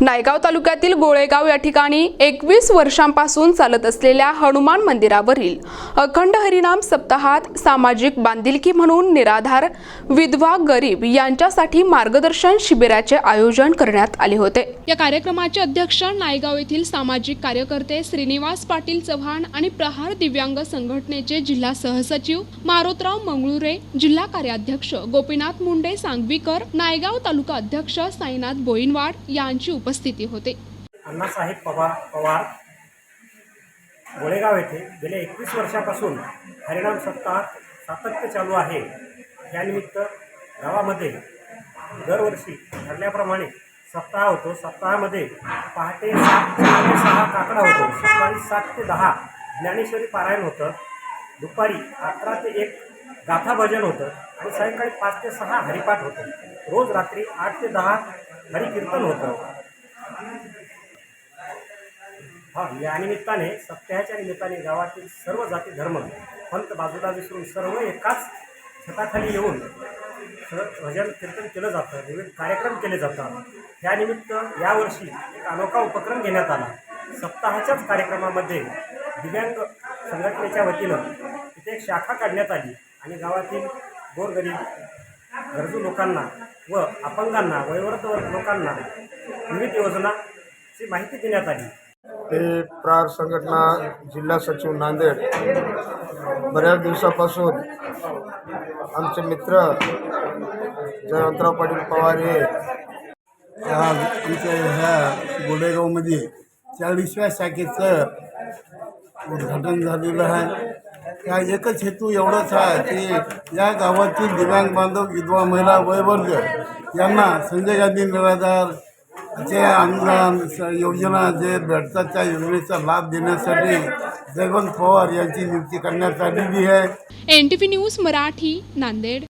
नायगाव तालुक्यातील गोळेगाव या ठिकाणी एकवीस वर्षांपासून चालत असलेल्या हनुमान मंदिरावरील अखंड हरिनाम सप्ताहात सामाजिक बांधिलकी म्हणून निराधार विधवा गरीब यांच्यासाठी मार्गदर्शन शिबिराचे आयोजन करण्यात आले होते. या कार्यक्रमाचे अध्यक्ष नायगाव येथील सामाजिक कार्यकर्ते श्रीनिवास पाटील चव्हाण आणि प्रहार दिव्यांग संघटनेचे जिल्हा सहसचिव मारोतराव मंगळुरे जिल्हा कार्याध्यक्ष गोपीनाथ मुंडे सांगवीकर नायगाव तालुका अध्यक्ष साईनाथ बोईनवाड यांची उपस्थिती होते. अण्णासाहेब पवार पवार गोळेगाव येथे गेल्या एकवीस वर्षापासून हरिणाम सप्ताह सातत्य चालू आहे. यानिमित्त गावामध्ये दरवर्षी ठरल्याप्रमाणे सप्ताह होतो. सप्ताहामध्ये पहाटे सात ते सहा काकडा होतो. सकाळी सात ते दहा ज्ञानेश्वरी पारायण होतं. दुपारी अकरा ते एक गाथा भजन होतं आणि सायंकाळी पाच ते सहा हरिपाठ होतं. रोज रात्री आठ ते दहा हरिकीर्तन होतं. हा या निमित्ताने सप्ताहाच्या निमित्ताने गावातील सर्व जाती धर्म पंत बाजूला विसरून सर्व एकाच छताखाली येऊन स- भजन कीर्तन केलं जातं विविध कार्यक्रम केले जातात. त्यानिमित्त यावर्षी एक अनोखा उपक्रम घेण्यात आला. सप्ताहाच्याच कार्यक्रमामध्ये दिव्यांग संघटनेच्या वतीनं तिथे एक शाखा काढण्यात आली आणि गावातील गोरगरीब गरजू लोकांना व अपंगांना वयोवृद्ध लोकांना विविध योजनाची माहिती देण्यात आली. हे प्रार संघटना जिल्हा सचिव नांदेड बऱ्याच दिवसापासून आमचे मित्र जयवंतराव पाटील पवार हे आमच्या ह्या गोडेगावमध्ये चाळीसव्या शाखेचं उद्घाटन झालेलं आहे. या एकच हेतू एवढाच आहे की या गावातील दिव्यांग बांधव विधवा महिला वयवर्ग यांना संजय गांधी निराधार जे अनुदान योजना जे भेटतात त्या योजनेचा लाभ देण्यासाठी जयवंत पवार यांची नियुक्ती करण्यात आलेली आहे. N T news Marathi Nanded.